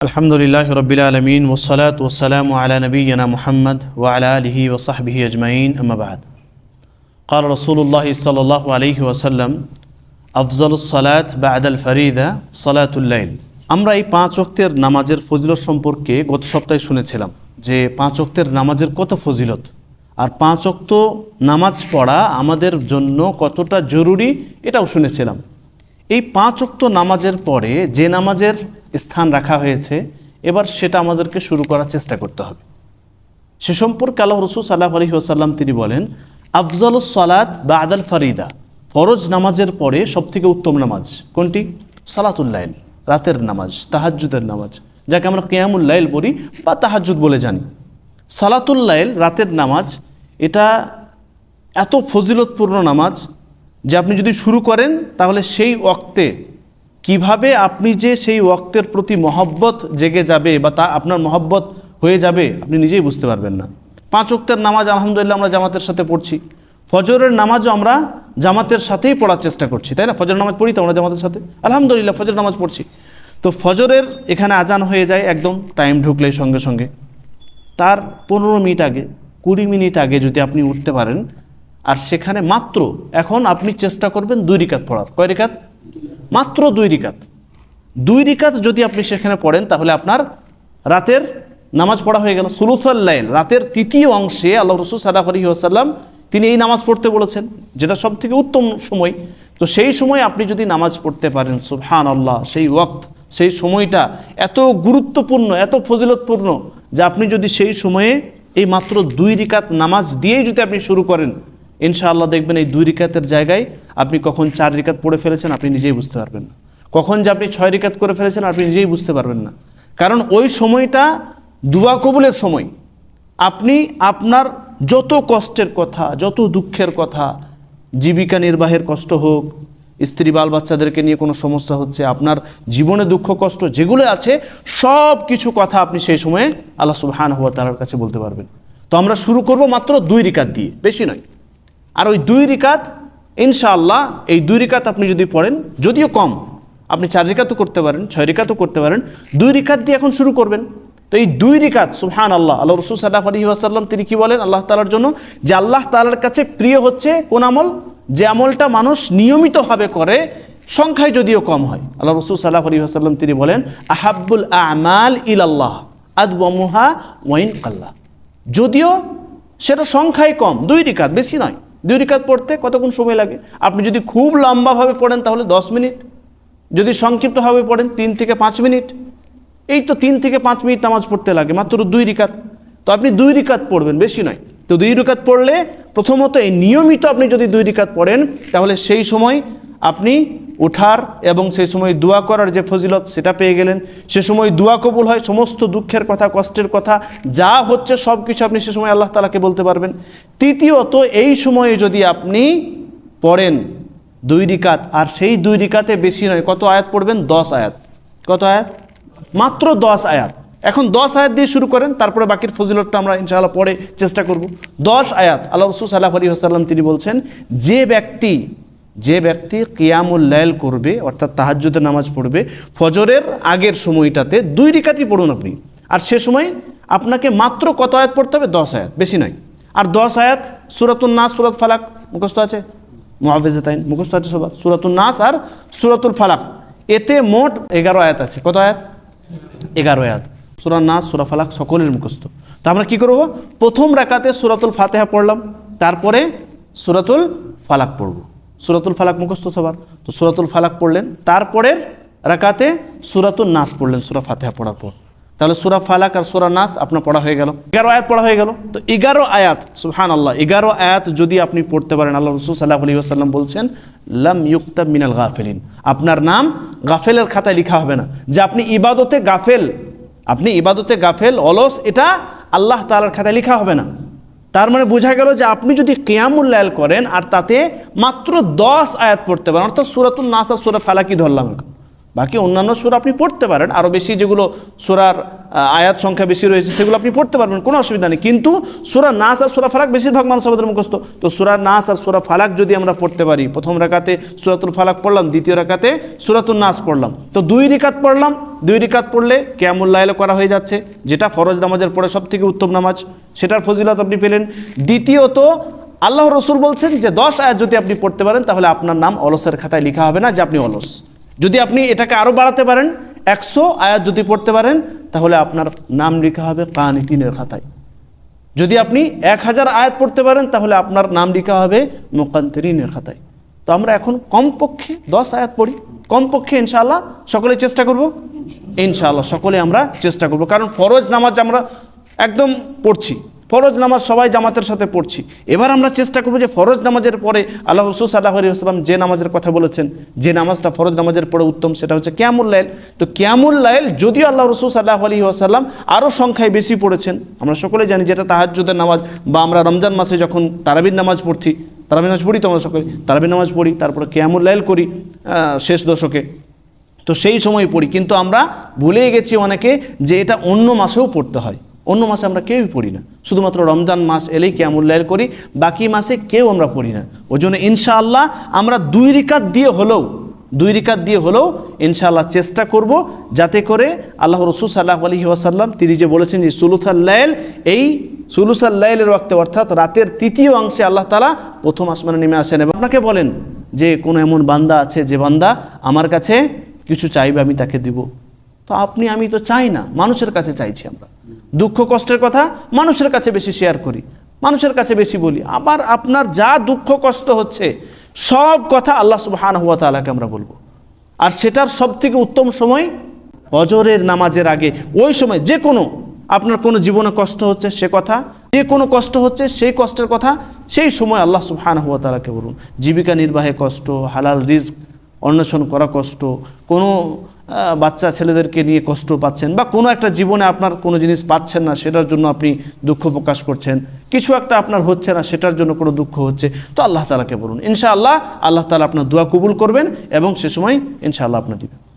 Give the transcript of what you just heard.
الحمد لله رب العالمين والصلاة والسلام على نبينا محمد وعلى آله وصحبه أجمعين أما بعد قال رسول الله صلى الله عليه وسلم أفضل الصلاة بعد الفريدة صلاة الليل আমরা এই পাঁচ ওক্তের নামাজের ফজিলত সম্পর্কে গত সপ্তাহে শুনেছিলাম যে পাঁচ ওক্তের নামাজের কত ফজিলত আর পাঁচ ওক্ত নামাজ পড়া আমাদের জন্য কতটা জরুরি এটাও শুনেছিলাম এই পাঁচ ওক্ত নামাজের পরে যে নামাজের স্থান রাখা হয়েছে, এবার সেটা আমাদেরকে শুরু করার চেষ্টা করতে হবে। সে সম্পর্কে আল্লাহ রসুল সাল্লাহ আলহি আসাল্লাম তিনি বলেন আফজাল সালাত বা আদাল ফারিদা, ফরজ নামাজের পরে সবথেকে উত্তম নামাজ কোনটি? সালাতুল্লাইল রাতের নামাজ, তাহাজ্জুদের নামাজ, যাকে আমরা কেয়ামুল্লাইল বলি বা তাহাজ্জুদ বলে জানি। সালাতুল্লাইল রাতের নামাজ, এটা এত ফজিলতপূর্ণ নামাজ যে আপনি যদি শুরু করেন তাহলে সেই ওক্তে কীভাবে আপনি যে সেই ওক্তের প্রতি মহব্বত জেগে যাবে বা তা আপনার মহব্বত হয়ে যাবে, আপনি নিজেই বুঝতে পারবেন না। পাঁচ ওক্তের নামাজ আলহামদুলিল্লাহ আমরা জামাতের সাথে পড়ছি। ফজরের নামাজও আমরা জামাতের সাথেই পড়ার চেষ্টা করছি, তাই না? ফজর নামাজ পড়ি তো আমরা জামাতের সাথে? আলহামদুলিল্লাহ ফজর নামাজ পড়ছি। তো ফজরের এখানে আজান হয়ে যায়, একদম টাইম ঢুকলেই সঙ্গে সঙ্গে। তার পনেরো মিনিট আগে, কুড়ি মিনিট আগে যদি আপনি উঠতে পারেন, আর সেখানে মাত্র এখন আপনি চেষ্টা করবেন দুই রিকাত পড়ার। কয় রিকাত? মাত্র দুই রিকাত। দুই রিকাত যদি আপনি সেখানে পড়েন, তাহলে আপনার রাতের নামাজ পড়া হয়ে গেল। সুলুসাল্লাইল রাতের তৃতীয় অংশে আল্লাহ রসুল সাল্লাহ আলহি আসাল্লাম তিনি এই নামাজ পড়তে বলেছেন, যেটা সব থেকে উত্তম সময়। তো সেই সময় আপনি যদি নামাজ পড়তে পারেন সুবহান আল্লাহ সেই ওয়াক্ত, সেই সময়টা এত গুরুত্বপূর্ণ, এত ফজিলতপূর্ণ যে আপনি যদি সেই সময়ে এই মাত্র দুই রিকাত নামাজ দিয়েই যদি আপনি শুরু করেন ইনশাআল্লাহ দেখবেন এই দুই রিকাতের জায়গায় আপনি কখন চার রিকাত পড়ে ফেলেছেন, আপনি নিজেই বুঝতে পারবেন না। কখন যে আপনি ছয় রিকাত করে ফেলেছেন, আপনি নিজেই বুঝতে পারবেন না। কারণ ওই সময়টা দুয়া কবুলের সময়। আপনি আপনার যত কষ্টের কথা, যত দুঃখের কথা, জীবিকা নির্বাহের কষ্ট হোক, স্ত্রী, বাল বাচ্চাদেরকে নিয়ে কোনো সমস্যা হচ্ছে, আপনার জীবনে দুঃখ, কষ্ট যেগুলো আছে, সব কিছু কথা আপনি সেই সময়ে আল্লাহ সুবহান হওয়া তালার কাছে বলতে পারবেন। তো আমরা শুরু করব মাত্র দুই রিকাত দিয়ে, বেশি নয়। আর ওই দুই রিকাত, ইনশাআল্লাহ, এই দুই রিকাত আপনি যদি পড়েন, যদিও কম, আপনি চার রিকাতও করতে পারেন, ছয় রিকাতও করতে পারেন, দুই রিকাত দিয়ে এখন শুরু করবেন। তো এই দুই রিকাত সুহান আল্লাহ আল্লাহ রসুল সাল্লাহ আলহি আসাল্লাম তিনি কি বলেন? আল্লাহ তালার জন্য, যে আল্লাহ তালার কাছে প্রিয় হচ্ছে কোন আমল, যে আমলটা মানুষ নিয়মিতভাবে করে, সংখ্যায় যদিও কম হয়। আল্লাহ রসুল সাল্লাহ আলহি আসাল্লাম তিনি বলেন, আহাব্বুল আমাল ইল আল্লাহ আদওয়ামুহা ওয়াইন কাল্লাহ যদিও সেটা সংখ্যায় কম, দুই রিকাত, বেশি নয়। দুই রিকাত পড়তে কতক্ষণ সময় লাগে? আপনি যদি খুব লম্বাভাবে পড়েন তাহলে দশ মিনিট। যদি সংক্ষিপ্তভাবে পড়েন তিন থেকে পাঁচ মিনিট। এই তো তিন থেকে পাঁচ মিনিট নামাজ পড়তে লাগে, মাত্র দুই রিকাত। তো আপনি দুই রিকাত পড়বেন, বেশি নয়। তো দুই রিকাত পড়লে প্রথমত এই নিয়মিত আপনি যদি দুই রিকাত পড়েন, তাহলে সেই সময় আপনি ওঠার এবং সেই সময় দোয়া করার যে ফজিলত সেটা পেয়ে গেলেন। সে সময় দোয়া কবুল হয়, সমস্ত দুঃখের কথা, কষ্টের কথা, যা হচ্ছে সব কিছু আপনি সে সময় আল্লাহ তালাকে বলতে পারবেন। তৃতীয়ত, এই সময়ে যদি আপনি পড়েন দুই রিকাত, আর সেই দুই রিকাতে বেশি নয়, কত আয়াত পড়বেন? দশ আয়াত। কত আয়াত? মাত্র দশ আয়াত। এখন দশ আয়াত দিয়ে শুরু করেন, তারপরে বাকির ফজিলতটা আমরা ইনশাআল্লাহ পরে চেষ্টা করব। দশ আয়াত, আল্লাহ রসুল সাল্লাহ আলী আসাল্লাম তিনি বলছেন, যে ব্যক্তি যে ব্যক্তি কিয়ামুল লাইল করবে, অর্থাৎ তাহাজ্জুদের নামাজ পড়বে, ফজরের আগের সময়টাতে দুই রিকাতই পড়ুন আপনি। আর সে সময় আপনাকে মাত্র কত আয়াত পড়তে হবে? দশ আয়াত, বেশি নয়। আর দশ আয়াত সুরাতুল নাস, সুরাত ফালাক, মুখস্থ আছে? মহাফেজে তাইন, মুখস্থ আছে সবার? সুরাতুল নাস আর সুরাতুল ফালাক। এতে মোট এগারো আয়াত আছে। কত আয়াত? এগারো আয়াত। সুরা নাস, সুরা ফালাক সকলের মুখস্থ। তো আমরা কী করব? প্রথম রাকাতে সুরাতুল ফাতেহা পড়লাম, তারপরে সুরাতুল ফালাক পড়ব। সুরাতুল ফালাক মুখস্থ সবার। তো সুরাতুল ফালাক পড়লেন, তারপরের রাকাতে সুরাতুল নাস পড়লেন, সুরা ফাতেহা পড়ার পর। তাহলে সুরা ফালাক আর সুরা নাস আপনার পড়া হয়ে গেল। এগারো আয়াত পড়া হয়ে গেল। তো এগারো আয়াত সুহান আল্লাহ এগারো আয়াত যদি আপনি পড়তে পারেন, আল্লাহ রসুল সাল্লাহ আলী আসাল্লাম বলছেন, লাম ইউক্তাব মিনাল গাফেলিন। আপনার নাম গাফেলের খাতায় লেখা হবে না। যে আপনি ইবাদতে গাফেল, আপনি ইবাদতে গাফেল, অলস, এটা আল্লাহ তালার খাতায় লেখা হবে না। তার মানে বোঝা গেল যে আপনি যদি কেয়ামুল্লায়াল করেন আর তাতে মাত্র দশ আয়াত পড়তে পারেন, অর্থাৎ সুরাতুল নাসা সুরা ফালাকি ধরলাম। বাকি অন্যান্য সুরা আপনি পড়তে পারেন। আরও বেশি যেগুলো সুরার আয়াত সংখ্যা বেশি রয়েছে, সেগুলো আপনি পড়তে পারবেন, কোনো অসুবিধা নেই। কিন্তু সুরা নাস আর সুরা ফালাক বেশিরভাগ মানুষ আমাদের মুখস্থ। তো সুরা নাস আর সুরা ফালাক যদি আমরা পড়তে পারি, প্রথম রাকাতে সুরাতুল ফালাক পড়লাম, দ্বিতীয় রাকাতে সুরাতুল নাস পড়লাম। তো দুই রিকাত পড়লাম, দুই রিকাত পড়লে কেয়ামুল্লাইল করা হয়ে যাচ্ছে, যেটা ফরজ নামাজের পরে সব থেকে উত্তম নামাজ। সেটার ফজিলত আপনি পেলেন। দ্বিতীয়ত আল্লাহ রসুল বলছেন যে দশ আয়াত যদি আপনি পড়তে পারেন, তাহলে আপনার নাম অলসের খাতায় লেখা হবে না যে আপনি অলস। যদি আপনি এটাকে আরও বাড়াতে পারেন, একশো আয়াত যদি পড়তে পারেন, তাহলে আপনার নাম লেখা হবে কানিতিনের খাতায়। যদি আপনি এক হাজার আয়াত পড়তে পারেন, তাহলে আপনার নাম লেখা হবে মোকান্তরিনের খাতায়। তো আমরা এখন কমপক্ষে দশ আয়াত পড়ি। কমপক্ষে ইনশাআল্লাহ সকলে চেষ্টা করব? ইনশাআল্লাহ সকলে আমরা চেষ্টা করব। কারণ ফরজ নামাজ আমরা একদম পড়ছি। ফরজ নামাজ সবাই জামাতের সাথে পড়ছি। এবার আমরা চেষ্টা করব যে ফরজ নামাজের পরে আল্লাহ রসুল সাল্লাহ আলী আসসালাম যে নামাজের কথা বলেছেন, যে নামাজটা ফরজ নামাজের পরে উত্তম, সেটা হচ্ছে ক্যামুল লাইল। তো ক্যামুল লাইল যদিও আল্লাহ রসুল সাল্লাহ আলী আসাল্লাম আরও সংখ্যায় বেশি পড়েছেন, আমরা সকলে জানি যেটা তাহাজ্জুদের নামাজ বা আমরা রমজান মাসে যখন তারাবির নামাজ পড়ছি, তারাবির নামাজ পড়ি তো আমরা সকলে, তারাবির নামাজ পড়ি, তারপরে ক্যামুল লাইল করি শেষ দশকে। তো সেই সময় পড়ি, কিন্তু আমরা ভুলেই গেছি অনেকে যে এটা অন্য মাসেও পড়তে হয়। অন্য মাসে আমরা কেউই পড়ি না। শুধুমাত্র রমজান মাস এলেই ক্যামুল্লাইল করি, বাকি মাসে কেউ আমরা পড়ি না। ওই জন্য ইনশাআল্লাহ আমরা দুই রিকাত দিয়ে হলেও, দুই রিকাত দিয়ে হলেও ইনশাআল্লাহ চেষ্টা করব যাতে করে আল্লাহ রসুল সাল্লাহ আলহি ওয়াসাল্লাম তিনি যে বলেছেন যে সুলুথাল্লাইল এই সুলুসাল্লাইলের ওয়াক্তে অর্থাৎ রাতের তৃতীয় অংশে আল্লাহ তালা প্রথম আসমানে নেমে আসেন এবং আপনাকে বলেন যে কোনো এমন বান্দা আছে যে বান্দা আমার কাছে কিছু চাইবে আমি তাকে দিব। তো আপনি, আমি তো চাই না, মানুষের কাছে চাইছি আমরা। দুঃখ কষ্টের কথা মানুষের কাছে বেশি শেয়ার করি, মানুষের কাছে বেশি বলি। আবার আপনার যা দুঃখ কষ্ট হচ্ছে, সব কথা আল্লাহ সুবহান হুয়া তালাকে আমরা বলব। আর সেটার সব থেকে উত্তম সময় অজরের নামাজের আগে। ওই সময় যে কোনো, আপনার কোনো জীবনে কষ্ট হচ্ছে, সে কথা, যে কোনো কষ্ট হচ্ছে, সেই কষ্টের কথা, সেই সময় আল্লাহ সুবহান হুয়া তালাকে বলুন। জীবিকা নির্বাহে কষ্ট, হালাল রিস্ক অন্বেষণ করা কষ্ট, কোনো বাচ্চা ছেলেদেরকে নিয়ে কষ্ট পাচ্ছেন বা কোনো একটা জীবনে আপনার কোনো জিনিস পাচ্ছেন না, সেটার জন্য আপনি দুঃখ প্রকাশ করছেন। কিছু একটা আপনার হচ্ছে না, সেটার জন্য কোনো দুঃখ হচ্ছে। তো আল্লাহ তালাকে বলুন, ইনশাআল্লাহ আল্লাহ তালা আপনার দোয়া কবুল করবেন এবং সে সময় ইনশাআল্লাহ আপনার দিবেন।